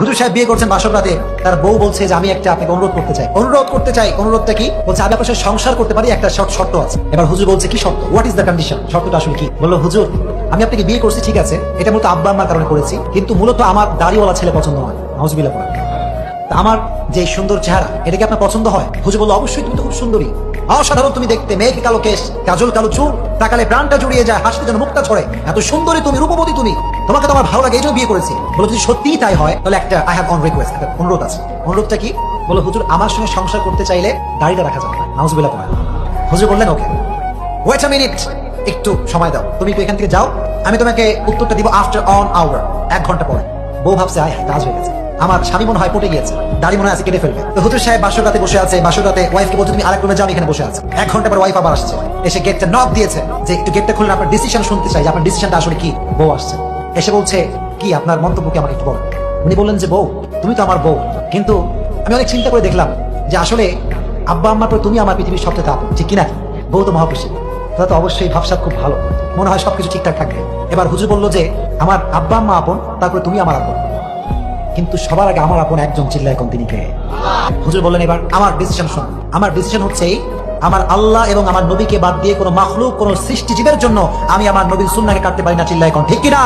হুজুর সাহেব বিয়ে করছেন বাসর রাতে। তার বউ বলছে যে, আমি একটা আপনাকে অনুরোধ করতে চাই। অনুরোধ করতে চাই, অনুরোধটা কি? বলছে, আমি আপনার সংসার করতে পারি, একটা শর্ত শর্ত আছে। এবার হুজুর বলছে, কি শর্ত? হোয়াট ইজ দ্য কন্ডিশন শর্তটা আসলে কি? বলল, হুজুর, আমি আপনাকে বিয়ে করছি, ঠিক আছে, এটা মূলত আব্বা আম্মার কারণে করেছি, কিন্তু মূলত আমার দাড়িওয়ালা ছেলে পছন্দ পড়া তা আমার যে সুন্দর চেহারা, এটা কি আপনার পছন্দ হয়? হুজুর বলল, অবশ্যই, তুমি তো খুব সুন্দরী। অসাধারণ তুমি দেখতে, মেঘে, কালো কেশ, কাজল, কালো চুল। তাকালে প্রাণটা জুড়িয়ে যায়, হাসতে যেন মুখটা ছড়ে এত সুন্দরী তুমি, রূপবতী তুমি। তোমাকে তো আমার ভালো লাগে, এই জন্য বিয়ে করেছি। বলো, যদি সত্যিই তাই হয়, তাহলে একটা আই হ্যাভ অন রিকোয়েস্ট একটা অনুরোধ আছে। অনুরোধটা কি? বলো, হুজুর, আমার সঙ্গে সংসার করতে চাইলে দাড়িটা রাখা যাবে নাউজবিল্লা পড়া হুজুর বললেন, ওকে। ওয়েট আ মিনিট একটু সময় দাও। তুমি একটু এখান থেকে যাও। আমি তোমাকে উত্তরটা দিব আফটার অন আওয়ার এক ঘণ্টা পরে। বউ ভাবছে আয়, কাজ হয়ে গেছে। আমার স্বামী মনে হয় পটে গিয়েছে। দাড়ি মনে আছে কেটে ফেলবে। তো হুজুর সাহেব বাসর রাতে বসে আছে, বাসর রাতে ওয়াইফকে বলছে, তুমি আরেক রুমে যাও এখানে বসে আছে। এক ঘণ্টা পর ওয়াইফ আবার আসছে। এসে গেটটা নক দিয়েছে যে একটু গেটটা খুললে আপনার ডিসিশন শুনতে চাই আপনার ডিসিশনটা আসলে কি? বউ আসছে। এসে বলছে, কি, আপনার মন্তব্য কি আমাকে একটু বলেন? উনি বললেন যে, বউ, তুমি তো আমার বউ। কিন্তু আমি অনেক চিন্তা করে দেখলাম যে আসলে আব্বা আম্মার পর তুমি আমার পৃথিবীর সবচেয়ে আপন যে কিনা? বউ তো মহাপুষী তাহলে তো অবশ্যই ভাবসাব খুব ভালো। মনে হয় সবকিছু ঠিকঠাক থাকবে এবার হুজুর বলল যে, আমার আব্বা আম্মা আপন, তারপরে তুমি আমার আপন। কিন্তু সবার আগে আমার আপন একজন চিল্লা কোন তিনি কে? হুজুর বললেন এবার আমার ডিসিশন শোন। আমার ডিসিশন হচ্ছে আমার আল্লাহ এবং আমার নবীকে বাদ দিয়ে কোনো মাখলুক, কোনো সৃষ্টিজীবের জন্য আমি আমার নবীর সুন্নাকে কাটতে পারি না চিল্লা এখন ঠিক কিনা?